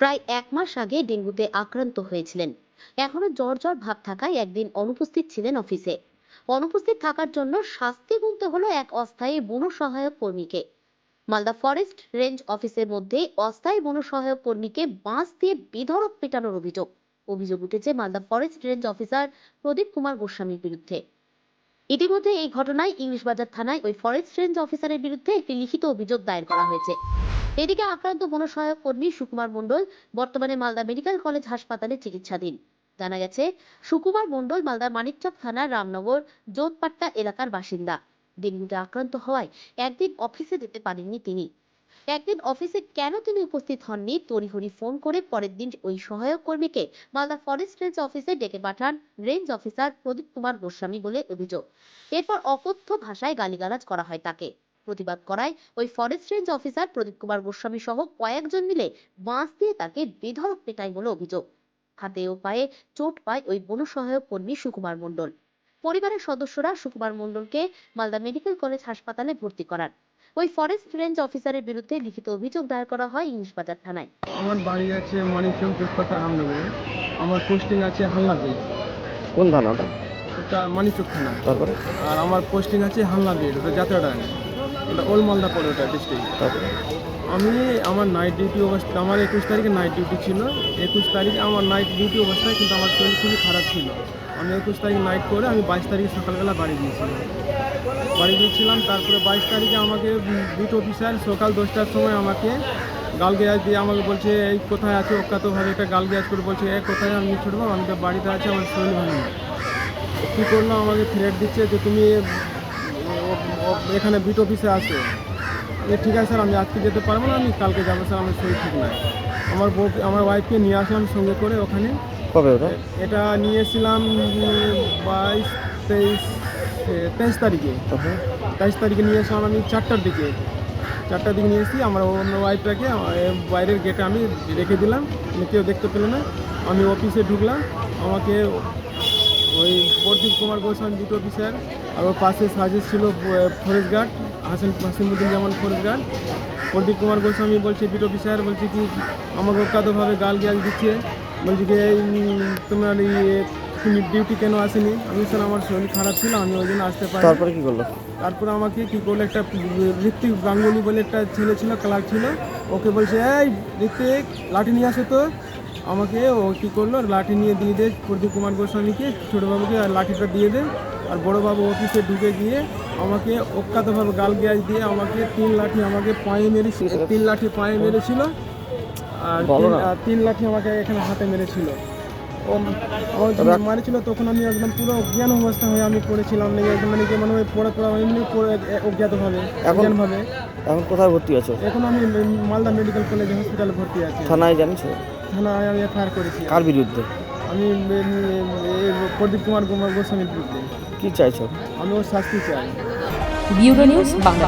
প্রায় এক মাস আগে ডেঙ্গুতে আক্রান্ত হয়েছিলেন। এখনও জ্বর জ্বর ভাব থাকায় একদিন অনুপস্থিত ছিলেন অফিসে। অনুপস্থিত থাকার জন্য শাস্তি গুনতে হলো এক অস্থায়ী বন সহায়ক কর্মীকে। মালদা ফরেস্ট রেঞ্জ অফিসের মধ্যে অস্থায়ী বন সহায়ক কর্মীকে বাঁশ দিয়ে বেধড়ক পেটানোর অভিযোগ। অভিযোগ উঠেছে Malda forest range officer Pradip Kumar গোস্বামীর বিরুদ্ধে। ইতিমধ্যে এই ঘটনায় ইংলিশ বাজার থানায় ওই ফরেস্ট রেঞ্জ অফিসারের বিরুদ্ধে একটি লিখিত অভিযোগ দায়ের করা হয়েছে। এদিকে আক্রান্ত বনসহায়ক কর্মী সুকুমার মন্ডল বর্তমানে মালদা মেডিকেল কলেজ হাসপাতালে চিকিৎসাধীন। জানা গেছে, সুকুমার মণ্ডল মালদার মানিকচক থানার রামনগর, জোতপাট্টা এলাকার বাসিন্দা। ডেঙ্গুতে আক্রান্ত হওয়ায় একদিন অফিসে যেতে পারেননি তিনি। একদিন অফিসে কেন তিনি উপস্থিত হননি? তড়িঘড়ি ফোন করে পরের দিন ওই সহায়ক কর্মীকে মালদা ফরেস্ট রেঞ্জ অফিসে ডেকে পাঠান রেঞ্জ অফিসার প্রদীপ কুমার গোস্বামী বলে অভিযোগ। এরপর অকথ্য ভাষায় গালিগালাজ করা হয় তাকে। প্রতিবাদ করায় ওই forest range officer Pradip Kumar Goswami সহ কয়েকজন মিলে বাঁশ দিয়ে তাকে বেধড়ক পেটায় বলে অভিযোগ। হাতে ও পায়ে চোট পায় ওই বন সহায়ক কর্মী সুকুমার মণ্ডল। পরিবারের সদস্যরা সুকুমার মণ্ডলকে মালদা মেডিকেল কলেজ হাসপাতালে ভর্তি করান। ওই ফরেস্ট রেঞ্জ অফিসারের বিরুদ্ধে লিখিত অভিযোগ দায়ের করা হয় ইংলিশ বাজার থানায়। আমার বাড়ি আছে মানিকচক তেজপাতা রামনগরে। আমার পোস্টিং আছে হালনাতে। কোন থানাটা ওটা মানিকচক থানা। তারপরে? আর আমার পোস্টিং আছে হালনাতে ওটা যাত্রাডাঙ্গ ওটা ওল মালদা পড়ে ওটা ডিস্ট্রিক্ট তারপরে? আমি আমার নাইট ডিউটি অবস্থা আমার একুশ তারিখে নাইট ডিউটি ছিল। একুশ তারিখে আমার নাইট ডিউটি অবস্থায় কিন্তু আমার শরীর খুবই খারাপ ছিল। আমি একুশ তারিখ নাইট করে আমি বাইশ তারিখে সকালবেলা বাড়ি গিয়েছিলাম। বাড়ি গিয়েছিলাম, তারপরে বাইশ তারিখে আমাকে বিট অফিসার সকাল দশটার সময় আমাকে গাল দিয়ে আমাকে বলছে, এই কোথায় আছে? অজ্ঞাতভাবে একটা গাল করে বলছে, এ, কোথায় আমি ছোটো বাবু, আমি তো বাড়িতে আছি, আমার শরীর ভালো না কী করল? আমাকে থ্রেট দিচ্ছে যে, তুমি এখানে বিট অফিসে আসো ঠিক আছে স্যার আমি আজকে যেতে পারব না, আমি কালকে যাব স্যার আমার শরীর ঠিক নাই। আমার বউ আমার ওয়াইফকে নিয়ে আসলাম সঙ্গে করে ওখানে। কবে ওটা? এটা নিয়েছিলাম এসেছিলাম বাইশ তেইশ তেইশ তারিখে। তেইশ তারিখে নিয়ে আসলাম আমি চারটার দিকে। চারটার দিকে নিয়ে এসেছি আমার অন্য ওয়াইফটাকে বাইরের গেটে আমি রেখে দিলাম। আমি কেউ দেখতে পেল না। আমি অফিসে ঢুকলাম। আমাকে ওই প্রদীপ কুমার গোস্বামী দুটো অফিসার আর ওর পাশে সাজেস ছিল ফরেস্ট গার্ড হাসান হাসিমুদ্দিন যেমন ফরেস্ট গার্ড। প্রদীপ কুমার গোস্বামী বলছে দুটো অফিসার বলছে কি আমাকে অজ্ঞাতভাবে গাল গ্যাল দিচ্ছে। বলছে কি এই তোমার ইয়ে তুমি ডিউটি কেন আসেনি? আমি স্যার আমার শরীর খারাপ ছিল আমি ওই জন্য আসতে পারি তারপরে কি করল? তারপরে আমাকে কি করল একটা ঋত্বিক গাঙ্গুলি বলে একটা ছেলে ছিল ক্লার্ক ছিল ওকে বলছে এই ঋত্বিক লাঠি নিয়ে আসো তো। আমাকে ও কী করল? লাঠি নিয়ে দিয়ে দেয় প্রদীপ কুমার গোস্বামীকে ছোটোবাবুকে আর লাঠিটা দিয়ে দেয় আর বড়োবাবু অফিসে ঢুকে গিয়ে আমাকে অজ্ঞাতভাবে গাল গ্যাস দিয়ে আমাকে তিন লাঠি আমাকে পায়ে মেরেছিল তিন লাঠি পায়ে মেরেছিল। আর তিন- লাঠি আমাকে এখানে হাতে মেরেছিল। মারেছিল তখন আমি একদম পুরো অজ্ঞান অবস্থা হয়ে আমি পড়েছিলাম। মানে একদম মানে কি মানে ওই পড়ে পড়া এমনি অজ্ঞাতভাবে এখন- অজ্ঞানভাবে। এখন কোথায় ভর্তি আছো? এখন আমি মালদা মেডিকেল কলেজ হসপিটালে ভর্তি আছি। থানায় জানিছো? থানায় আমি এফআইআর করেছি। কার বিরুদ্ধে? আমি প্রদীপ কুমার কুমার গোস্বামীর বিরুদ্ধে। কি চাইছো? আমি ওর শাস্তি চাই। Bureau news Bangla